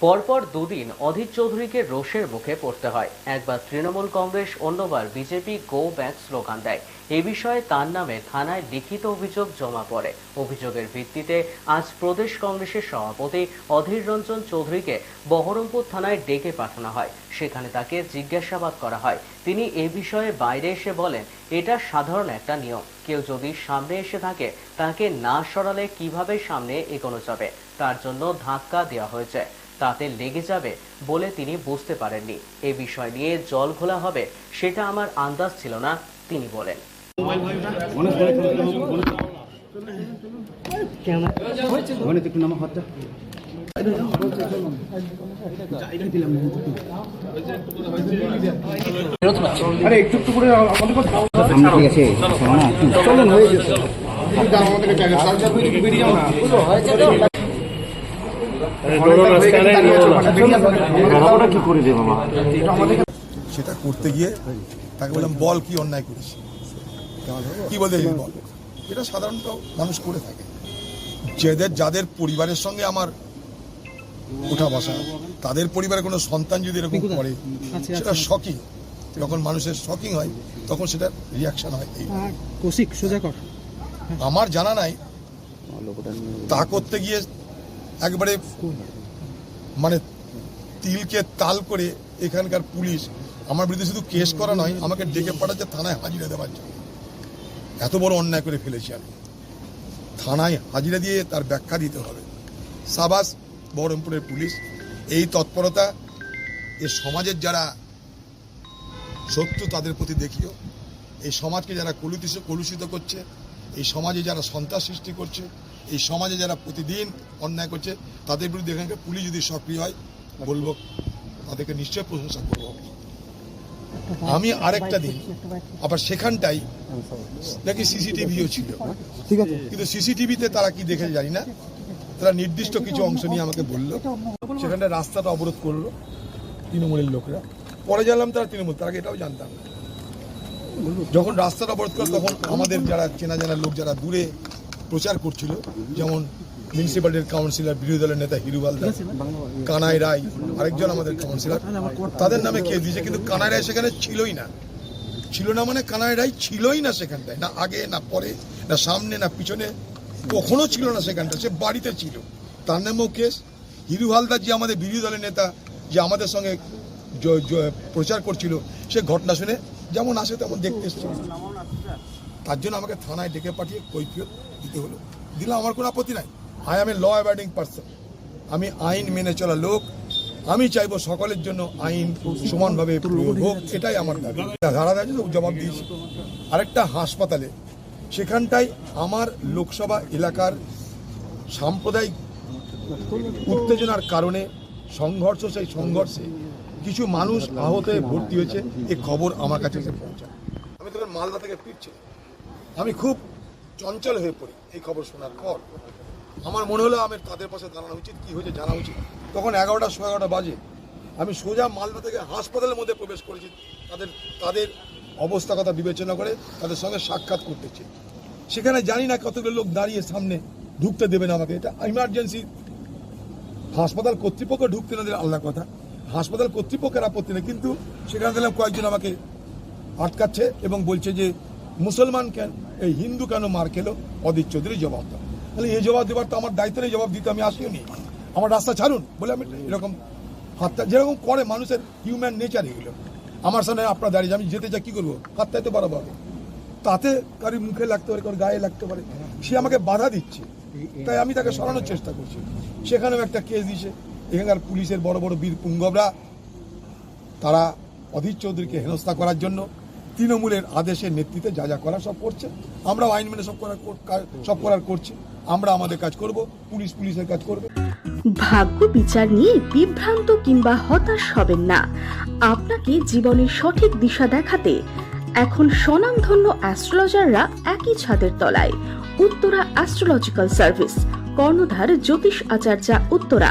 পরপর দুদিন অধীর চৌধুরীকে রোষের মুখে পড়তে হয়। একবার তৃণমূল কংগ্রেস, অন্যবার বিজেপি গো ব্যাক স্লোগান দেয়। এ বিষয়ে তার নামে থানায় লিখিত অভিযোগ জমা পড়ে। অভিযোগের ভিত্তিতে আজ প্রদেশ কংগ্রেসের সভাপতি অধীর রঞ্জন চৌধুরীকে বহরমপুর থানায় ডেকে পাঠানো হয়। সেখানে তাকে জিজ্ঞাসাবাদ করা হয়। তিনি এ বিষয়ে বাইরে এসে বলেন, এটা সাধারণ একটা নিয়ম। কেউ যদি সামনে এসে থাকে, তাকে না সরালে কীভাবে সামনে এগোনো যাবে? তার জন্য ধাক্কা দেওয়া হয়েছে। তাতে লেগে যাবে বলে তিনি বুঝতে পারেননি। এ বিষয় নিয়ে জল ঘোলা হবে সেটা আমার আন্দাজ ছিল না তিনি বলেন। ওখানে একটু নামা হাতটা আরে একটু একটু করে আমাদের কথা সামনে ঠিক আছে চলুন হয়ে আমাদের বেরিয়ে না সেটা করতে গিয়ে তাকে বললাম বল কি অন্যায় করিস? কি বলতে বল? এটা সাধারণত মানুষ করে থাকে। যাদের যাদের পরিবারের সঙ্গে আমার ওঠা বসা তাদের পরিবারে কোনো সন্তান যদি এরকম করে সেটা শকিং যখন মানুষের শকিং হয় তখন সেটা রিয়াকশন হয় এই। কৌশিক সোজা কর। আমার জানা নাই তা করতে গিয়ে একবারে মানে তিলকে তাল করে এখানকার পুলিশ, আমার বিরুদ্ধে শুধু কেস করা নয়, আমাকে ডেকে পাঠাচ্ছে থানায় হাজিরা দেওয়ার জন্য। এত বড় অন্যায় করে ফেলেছি আমি। থানায় হাজিরা দিয়ে তার ব্যাখ্যা দিতে হবে। সাবাস, বহরমপুরের পুলিশ, এই তৎপরতা এ সমাজের যারা শত্রু, তাদের প্রতি দেখিও। এই সমাজকে যারা কলুষিত কলুষিত করছে, এই সমাজে যারা সন্ত্রাস সৃষ্টি করছে এই সমাজে যারা প্রতিদিন অন্যায় করছে তাদের বিরুদ্ধে এখানকার পুলিশ যদি সক্রিয় হয় বলব তাদেরকে নিশ্চয় প্রশংসা করব। আমি আরেকটা দিন আবার সেখানটাই নাকি সিসিটিভিও ছিল। ঠিক আছে। কিন্তু সিসিটিভিতে তারা কি দেখে জানি না। তারা নির্দিষ্ট কিছু অংশ নিয়ে আমাকে বলল সেখানটা রাস্তাটা অবরোধ করল তৃণমূলের লোকরা। পরে জানলাম তারা তৃণমূল তার এটাও জানতাম। যখন রাস্তাটা অবরোধ করল তখন আমাদের যারা চেনা জানা লোক যারা দূরে প্রচার করছিল, যেমন মিউনিসিপ্যালিটির কাউন্সিলর বিরোধী দলের নেতা হিরুবাল দাস কানাই রায়, আরেকজন আমাদের কাউন্সিলর তাদের নামে কেস দিয়েছে, কিন্তু কানাই রায় সেখানে ছিলই না। ছিল না মানে কানাই রায় ছিলই না সেখানটায়, না আগে, না পরে, না সামনে, না পিছনে, কখনো ছিল না সেখানটা সে বাড়িতে ছিল। তার নামেও কেস হিরু হালদার যে আমাদের বিরোধী দলের নেতা, যে আমাদের সঙ্গে প্রচার করছিল, সে ঘটনা শুনে যেমন আসে তেমন দেখতে এসেছিল তার জন্য আমাকে থানায় ডেকে পাঠিয়ে কৈফিয়ত দিতে হলো। দিলাম আমার কোনো আপত্তি নাই। I am a law abiding person আমি আইন মেনে চলা লোক। আমি চাইব সকলের জন্য আইন সমানভাবে হোক, এটাই আমার দাবি। ধারা দেয় জবাব দিয়েছি। আরেকটা হাসপাতালে, সেখানটায় আমার লোকসভা এলাকার সাম্প্রদায়িক উত্তেজনার কারণে সংঘর্ষ, সেই সংঘর্ষে কিছু মানুষ আহত ভর্তি হয়েছে। এ খবর আমার কাছে এসে পৌঁছায়। আমি তখন মালদা থেকে ফিরছিলাম আমি খুব চঞ্চল হয়ে পড়ি এই খবর শোনার পর। আমার মনে হলো আমার তাদের পাশে দাঁড়ানো উচিত, কি হয়েছে জানা উচিত। তখন এগারোটা সোয়া এগারোটা বাজে। আমি সোজা মালদা থেকে হাসপাতালের মধ্যে প্রবেশ করেছি। তাদের তাদের অবস্থা কথা বিবেচনা করে তাদের সঙ্গে সাক্ষাৎ করতেছি সেখানে জানি না কতগুলো লোক দাঁড়িয়ে সামনে ঢুকতে দেবে না আমাকে। এটা ইমার্জেন্সি হাসপাতাল কর্তৃপক্ষ ঢুকতে না দিলে আল্লাহ কথা। হাসপাতাল কর্তৃপক্ষের আপত্তি নেই, কিন্তু সেখানে দেখলাম কয়েকজন আমাকে আটকাচ্ছে এবং বলছে যে মুসলমান কেন? এই হিন্দু কেন মার খেলো? অদিত চৌধুরী জবাব দাও। তাহলে এই জবাব দেওয়ার তো আমার দায়িত্ব নেই জবাব দিতে আমি আসিও নি আমার রাস্তা ছাড়ুন বলে আমি এরকম হাতটা, যেরকম করে মানুষের হিউম্যান নেচার এগুলো। আমার সামনে আপনার দাঁড়িয়ে আমি যেতে চাই কি করব? হাতটাই তো বাড়াবো তাতে কারি মুখে লাগতে পারে, কারোর গায়ে লাগতে পারে। সে আমাকে বাধা দিচ্ছে। তাই আমি তাকে সরানোর চেষ্টা করছি। সেখানেও একটা কেস দিয়েছে। এখানকার পুলিশের বড় বড় বীর পুঙ্গবরা, তারা অধীর চৌধুরীকে হেনস্থা করার জন্য তৃণমূলের আদেশের নেতৃত্বে যা যা করা সব করছে। আমরাও আইন মেনে সব করার সব করার করছি। আমরা আমাদের কাজ করব, পুলিশ পুলিশের কাজ করবে। ভাগ্য বিচার নিয়ে বিভ্রান্ত কিংবা হতাশ হবেন না। আপনাকে জীবনের সঠিক দিশা দেখাতে এখন স্বনামধন্য অ্যাস্ট্রোলজাররা একই ছাদের তলায়। উত্তরা অ্যাস্ট্রোলজিক্যাল সার্ভিস, কর্ণধার জ্যোতিষ আচার্যা উত্তরা।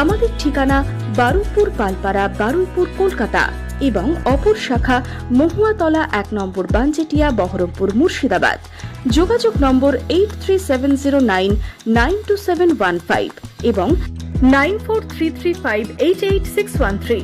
আমাদের ঠিকানা বারুইপুর পালপাড়া বারুইপুর কলকাতা এবং অপর শাখা মহুয়াতলা এক নম্বর বাঞ্জেটিয়া, বহরমপুর মুর্শিদাবাদ। যোগাযোগ নম্বর eight three seven zero nine nine two seven one five এবং nine four three three five eight eight six one three